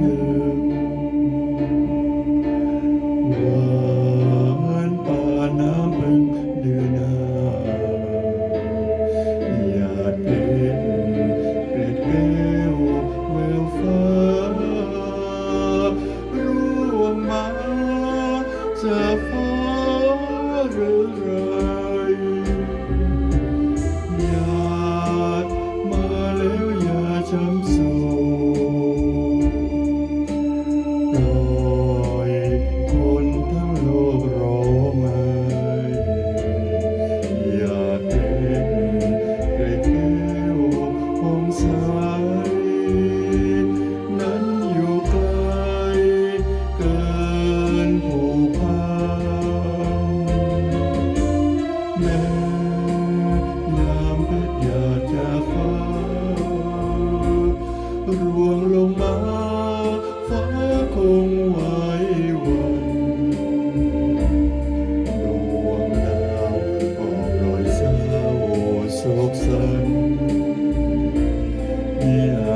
you. ร่วงลงมาฟ้าคงไหวหวันดวงดาวก็โปรยเศร้าโศกสันมิอา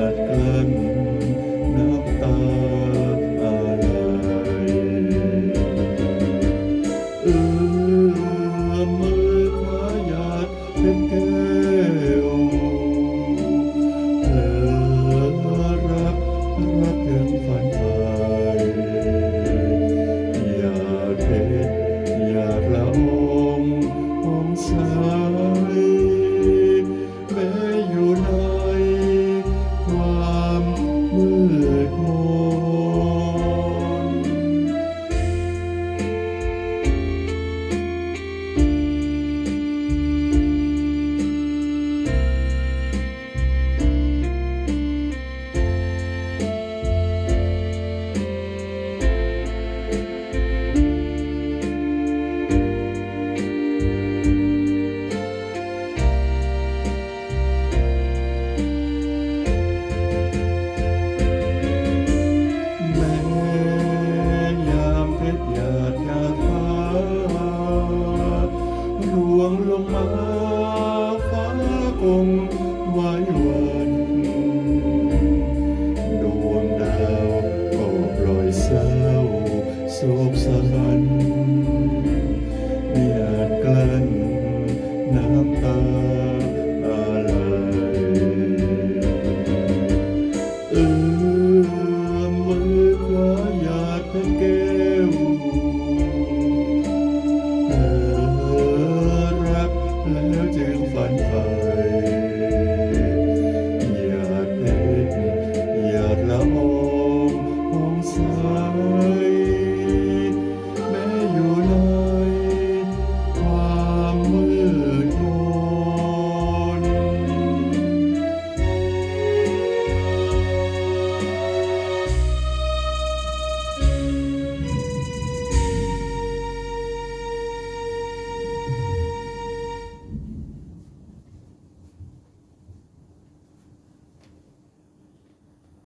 มไว้วันดวงดาวก็ปล่อยเศร้าโศกสันไม่อาจกินน้ำตาอะไรเออมมือคยาดเพช Nếu 尘